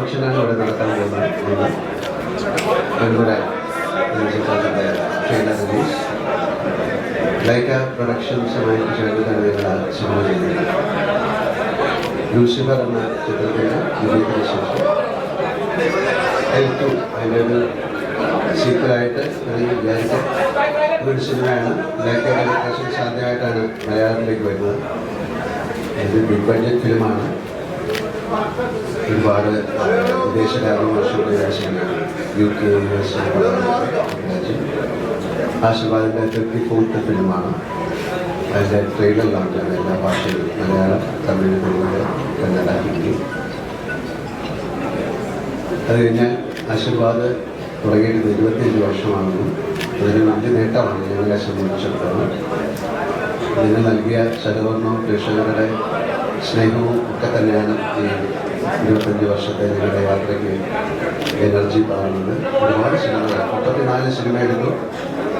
ഫംഗ്ഷനാണ് ഇവിടെ നടത്താൻ പോകുന്നത് റിലീസ് ലൈക്ക ലൂസിഫർ എന്ന ചിത്രത്തിന്റെ ശേഷം എൽ ടു അതിന്റെ ഒരു ഒരു സിനിമയാണ് ലൈക്ക പ്രൊഡക്ഷൻസ് മലയാളത്തിലേക്ക് വരുന്നത്. ഇത് ബിഗ് ബഡ്ജറ്റ് ഫിലിമാണ് ഒരുപാട് വിദേശ രാജ്യങ്ങളുടെ സിനിമയാണ് യു കെ യു ആശീർവാദിന്റെ ട്വന്റി ഫോർത്ത് ഫിലിമാണ്. അതിന്റെ ട്രെയിലർ ലോഞ്ചാണ് എല്ലാ ഭാഷയിലും മലയാളം തമിഴ് തെലുങ്ക് കന്നഡ ഹിന്ദി. അത് കഴിഞ്ഞ് ആശീർവാദ് തുടങ്ങിയിട്ട് ഇരുപത്തിയഞ്ച് വർഷമാണെന്നും അതിന് വലിയ നേട്ടമാണ്. ഞങ്ങളെ സംബന്ധിച്ചിടത്തോളം. നിങ്ങൾ നൽകിയ സഹകരണവും പ്രേക്ഷകരുടെ സ്നേഹവും ഒക്കെ തന്നെയാണ് ഈ ഇരുപത്തഞ്ച് വർഷത്തെ നിങ്ങളുടെ യാത്രയ്ക്ക് എനർജി പകർന്നത് ഒരുപാട് സിനിമകൾ. മുപ്പത്തിനാല് സിനിമ എടുത്തു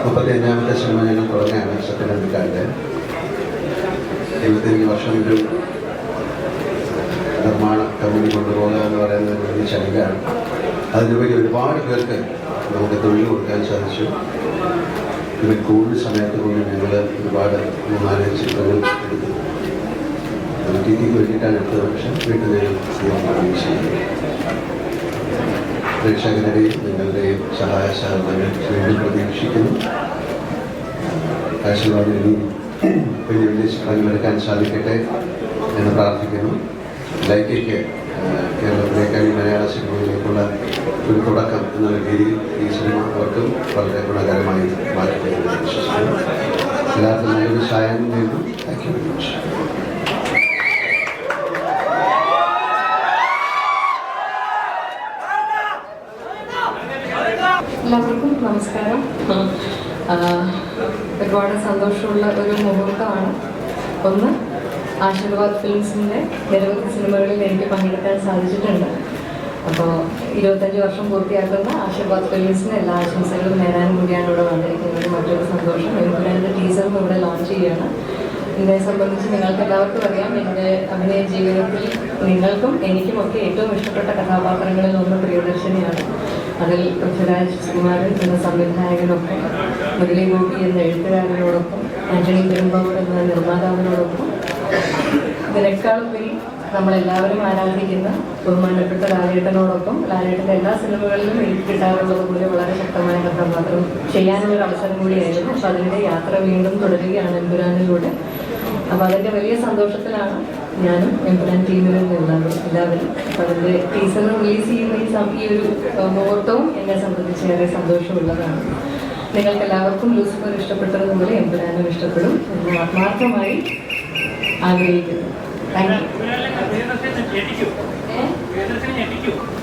മുപ്പത്തി അഞ്ചാമത്തെ സിനിമ ഞങ്ങൾ തുടങ്ങിയാണ് സത്യനന്ദിക്കാരുടെ. ഇരുപത്തിയഞ്ച് വർഷം ഒരു നിർമ്മാണ കമ്പനി കൊണ്ടുപോകുക എന്ന് പറയുന്നത് വലിയ ചടങ്ങാണ് അതിനുവേണ്ടി ഒരുപാട് പേർക്ക് നമുക്ക് തൊഴിൽ കൊടുക്കാൻ സാധിച്ചു. ഇവർ കോവിഡ് സമയത്ത് കൊണ്ട് ഞങ്ങൾ ഒരുപാട് മൂന്നാൽ ചിത്രങ്ങൾ എടുത്തു ടിക്ക് വേണ്ടിയിട്ടാണ് എടുത്തത് പക്ഷേ വീട്ടിൽ ചെയ്യുന്നത്. പ്രേക്ഷകരുടെയും നിങ്ങളുടെയും സഹായ സഹകരണങ്ങൾ വീണ്ടും പ്രതീക്ഷിക്കുന്നു. ആശീർവാദം ഇനി വലിയ വലിയ ചിത്രങ്ങൾ എടുക്കാൻ സാധിക്കട്ടെ എന്ന് പ്രാർത്ഥിക്കുന്നു. ലൈക്കയ്ക്ക് കേരളത്തിലേക്ക് ഈ മലയാള ഒരു തുടക്കം എന്ന രീതിയിൽ ഈ സിനിമ അവർക്കും വളരെ ഗുണകരമായി വിശ്വസിക്കുന്നു. എല്ലാവർക്കും നമസ്കാരം. ഒരുപാട് സന്തോഷമുള്ള ഒരു മുഹൂർത്തമാണ്. ഒന്ന് ആശീർവാദ് ഫിലിംസിന്റെ നിരവധി സിനിമകളിൽ എനിക്ക് പങ്കെടുക്കാൻ സാധിച്ചിട്ടുണ്ട്. അപ്പോൾ ഇരുപത്തഞ്ച് വർഷം പൂർത്തിയാക്കുന്ന ആശീർവാദ് ഫിലിംസിന് എല്ലാ ആശംസകളും നേരാനും കൂടിയാണ് ഇവിടെ വന്നിരിക്കുന്നത്. മറ്റൊരു സന്തോഷം. എമ്പുരാന്റെ ടീസറും ഇവിടെ ലോഞ്ച് ചെയ്യുകയാണ്. ഇതിനെ സംബന്ധിച്ച് നിങ്ങൾക്ക് എല്ലാവർക്കും അറിയാം. എന്റെ അഭിനയ ജീവിതത്തിൽ നിങ്ങൾക്കും എനിക്കും ഒക്കെ ഏറ്റവും ഇഷ്ടപ്പെട്ട കഥാപാത്രങ്ങളിൽ ഒന്ന് പ്രിയദർശിനിയാണ്. അതിൽ പൃഥ്വിരാജ് കുമാരൻ എന്ന സംവിധായകനൊപ്പം മുരളി ഗോപി എന്ന എഴുത്തുകാരനോടൊപ്പം ആന്റണി പെരുമ്പാവൂർ എന്ന നിർമ്മാതാവിനോടൊപ്പം. ഇതിനേക്കാളുപരി നമ്മളെല്ലാവരും ആരാധിക്കുന്ന ബഹുമാനപ്പെട്ട ലാലേട്ടനോടൊപ്പം ലാലേട്ടന്റെ എല്ലാ സിനിമകളിലും എനിക്ക് കിട്ടാറുള്ളത് പോലെ വളരെ ശക്തമായ കഥാപാത്രം ചെയ്യാനുള്ള അവസരം കൂടിയായിരുന്നു. അപ്പോൾ അതിന്റെ യാത്ര വീണ്ടും തുടരുകയാണ് എമ്പുരാനിലൂടെ. അപ്പോൾ അതിന്റെ വലിയ സന്തോഷത്തിലാണ് ഞാനും എമ്പുരാൻ ടീമിലും എല്ലാവരും എല്ലാവരും. അപ്പോൾ അതിന്റെ ടീസർ റിലീസ് ചെയ്യുന്ന ഈ ഒരു മുഹൂർത്തവും എന്നെ സംബന്ധിച്ച് ഏറെ സന്തോഷമുള്ളതാണ്. നിങ്ങൾക്ക് എല്ലാവർക്കും ലൂസിഫർ ഇഷ്ടപ്പെട്ടതുപോലെ എമ്പുരാനും ഇഷ്ടപ്പെടും എന്ന് ആത്മാർത്ഥമായി ആഗ്രഹിക്കുന്നു. Thank you